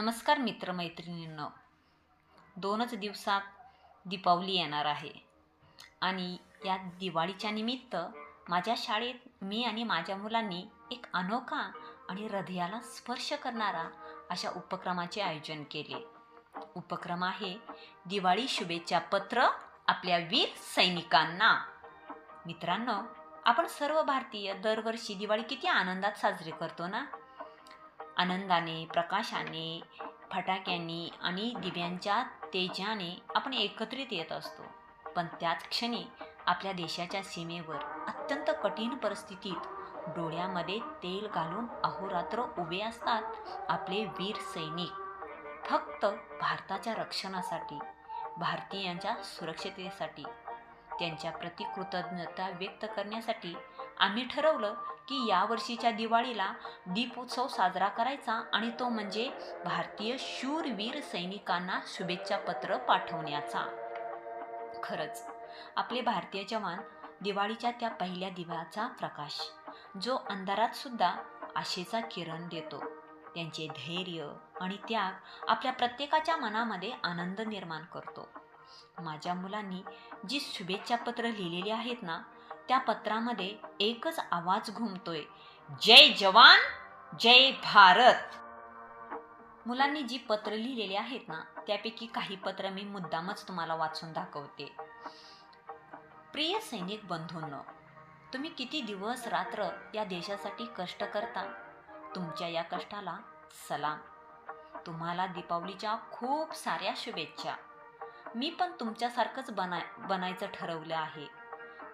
नमस्कार मित्रमैत्रिणींनो. दोनच दिवसात दीपावली येणार आहे. आणि या दिवाळीच्या निमित्त माझ्या शाळेत मी आणि माझ्या मुलांनी एक अनोखा आणि हृदयाला स्पर्श करणारा अशा उपक्रमाचे आयोजन केले. उपक्रम आहे दिवाळी शुभेच्छा पत्र आपल्या वीर सैनिकांना. मित्रांनो आपण सर्व भारतीय दरवर्षी दिवाळी किती आनंदात साजरी करतो ना? आनंदाने प्रकाशाने फटाक्यांनी आणि दिव्यांच्या तेजाने आपण एकत्रित येत असतो. पण त्याच क्षणी आपल्या देशाच्या सीमेवर अत्यंत कठीण परिस्थितीत डोळ्यामध्ये तेल घालून अहोरात्र उभे असतात आपले वीर सैनिक. फक्त भारताच्या रक्षणासाठी भारतीयांच्या सुरक्षिततेसाठी त्यांच्या प्रति कृतज्ञता व्यक्त करण्यासाठी आम्ही ठरवलं की यावर्षीच्या दिवाळीला दीपोत्सव साजरा करायचा आणि तो म्हणजे भारतीय शूरवीर सैनिकांना शुभेच्छा पत्र पाठवण्याचा. खरंच आपले भारतीय जवान दिवाळीच्या त्या पहिल्या दिव्याचा प्रकाश जो अंधारात सुद्धा आशेचा किरण देतो. त्यांचे धैर्य आणि त्याग आपल्या प्रत्येकाच्या मनामध्ये आनंद निर्माण करतो. माझ्या मुलांनी जी शुभेच्छा पत्र लिहिलेली आहेत ना त्या पत्रामध्ये एकच आवाज घुमतोय. जय जवान जय भारत. मुलांनी जी पत्र लिहिलेली आहेत ना त्यापैकी काही पत्र मी मुद्दामच तुम्हाला वाचून दाखवते. प्रिय सैनिक बंधूंनो तुम्ही किती दिवस रात्र या देशासाठी कष्ट करता? तुमच्या या कष्टाला सलाम. तुम्हाला दीपावलीच्या खूप साऱ्या शुभेच्छा. मी पण तुमच्यासारखंच बना बनायचं ठरवलं आहे.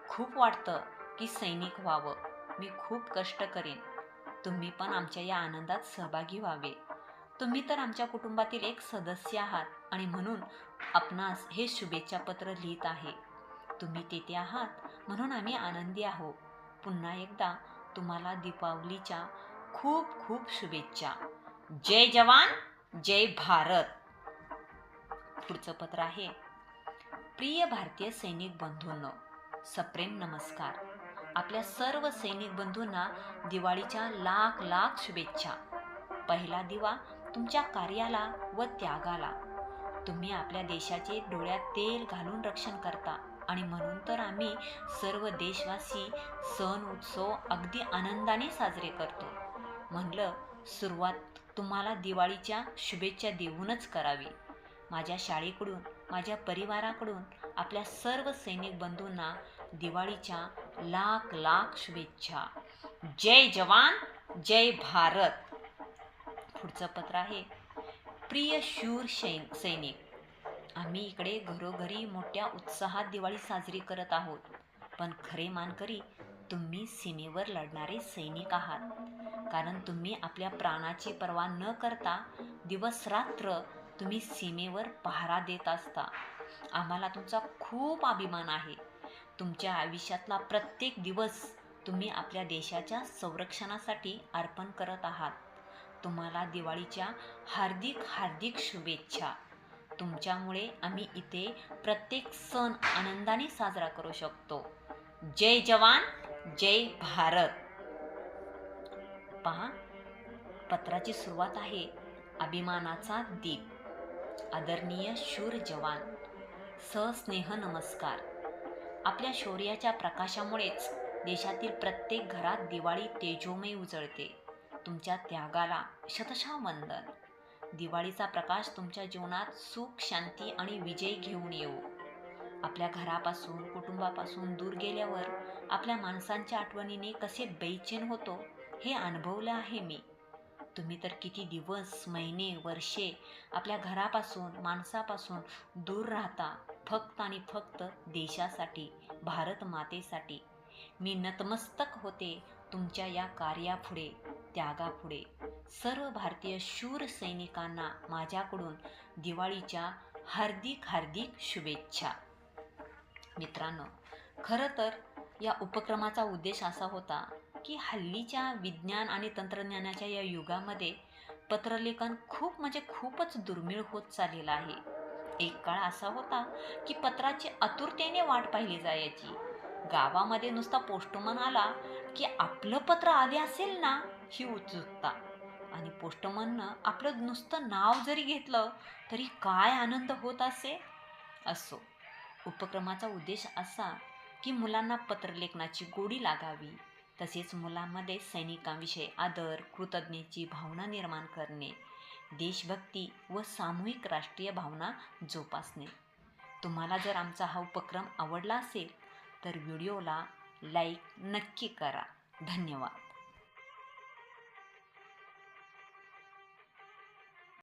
खूप वाटतं की सैनिक व्हावं. मी खूप कष्ट करेन. तुम्ही पण आमच्या या आनंदात सहभागी व्हावे. तुम्ही तर आमच्या कुटुंबातील एक सदस्य आहात आणि म्हणून आपणास हे शुभेच्छा पत्र लिहित आहे. तुम्ही तेथे आहात म्हणून आम्ही आनंदी आहो. पुन्हा एकदा तुम्हाला दीपावलीच्या खूप खूप शुभेच्छा. जय जवान जय भारत. पुढचं पत्र आहे. प्रिय भारतीय सैनिक बंधूंनो सप्रेम नमस्कार. आपल्या सर्व सैनिक बंधूंना दिवाळीच्या लाख लाख शुभेच्छा. पहिला दिवा तुमच्या कार्याला व त्यागाला. तुम्ही आपल्या देशाचे डोळ्यात तेल घालून रक्षण करता आणि म्हणून तर आम्ही सर्व देशवासी सण उत्सव अगदी आनंदाने साजरे करतो. म्हणलं सुरुवात तुम्हाला दिवाळीच्या शुभेच्छा देऊनच करावी. माझ्या शाळेकडून माझ्या परिवाराकडून आपल्या सर्व सैनिक बंधूंना दिवाळीच्या लाख लाख शुभेच्छा. जय जवान जय भारत. पुढचं पत्र आहे प्रिय शूर सैन सैनिक. आम्ही इकडे घरोघरी मोठ्या उत्साहात दिवाळी साजरी करत आहोत. पण खरे मानकरी तुम्ही सीमेवर लढणारे सैनिक आहात. कारण तुम्ही आपल्या प्राणाची पर्वा न करता दिवस रात्र तुम्ही सीमेवर पहारा देत असता. आम्हाला तुमचा खूप अभिमान आहे. तुमच्या आयुष्यातला प्रत्येक दिवस तुम्ही आपल्या देशाच्या संरक्षणासाठी अर्पण करत आहात. तुम्हाला दिवाळीच्या हार्दिक हार्दिक शुभेच्छा. तुमच्यामुळे आम्ही इथे प्रत्येक सण आनंदाने साजरा करू शकतो. जय जवान जय भारत. पहा पत्राची सुरुवात आहे. अभिमानाचा दीप. आदरणीय शूर जवान. सस्नेह नमस्कार. आपल्या शौर्याच्या प्रकाशामुळेच देशातील प्रत्येक घरात दिवाळी तेजोमय उजळते. तुमच्या त्यागाला शतशः वंदन दिवाळीचा प्रकाश तुमच्या जीवनात सुख शांती आणि विजय घेऊन येऊ आपल्या घरापासून कुटुंबापासून दूर गेल्यावर आपल्या माणसांच्या आठवणीने कसे बेचैन होतो हे अनुभवलं आहे मी. तुम्ही तर किती दिवस महिने वर्षे आपल्या घरापासून माणसापासून दूर राहता फक्त आणि फक्त देशासाठी भारत मातेसाठी. मी नतमस्तक होते तुमच्या या कार्यापुढे त्यागापुढे. सर्व भारतीय शूर सैनिकांना माझ्याकडून दिवाळीच्या हार्दिक हार्दिक शुभेच्छा. मित्रांनो खरं तर या उपक्रमाचा उद्देश असा होता की हल्लीच्या विज्ञान आणि तंत्रज्ञानाच्या या युगामध्ये पत्रलेखन खूप म्हणजे खूपच दुर्मिळ होत चाललेलं आहे. एक काळ असा होता की पत्राची आतुरतेने वाट पाहिली जायची. गावामध्ये नुसता पोस्टमन आला की आपलं पत्र आले असेल ना ही उत्सुकता. आणि पोस्टमननं आपलं नुसतं नाव जरी घेतलं तरी काय आनंद होत असे? असो. उपक्रमाचा उद्देश असा की मुलांना पत्रलेखनाची गोडी लागावी. तसेच मुलांमध्ये सैनिकांविषयी आदर कृतज्ञतेची भावना निर्माण करणे देशभक्ती व सामूहिक राष्ट्रीय भावना जोपासणे. तुम्हाला जर आमचा हा उपक्रम आवडला असेल तर व्हिडिओला लाईक नक्की करा. धन्यवाद.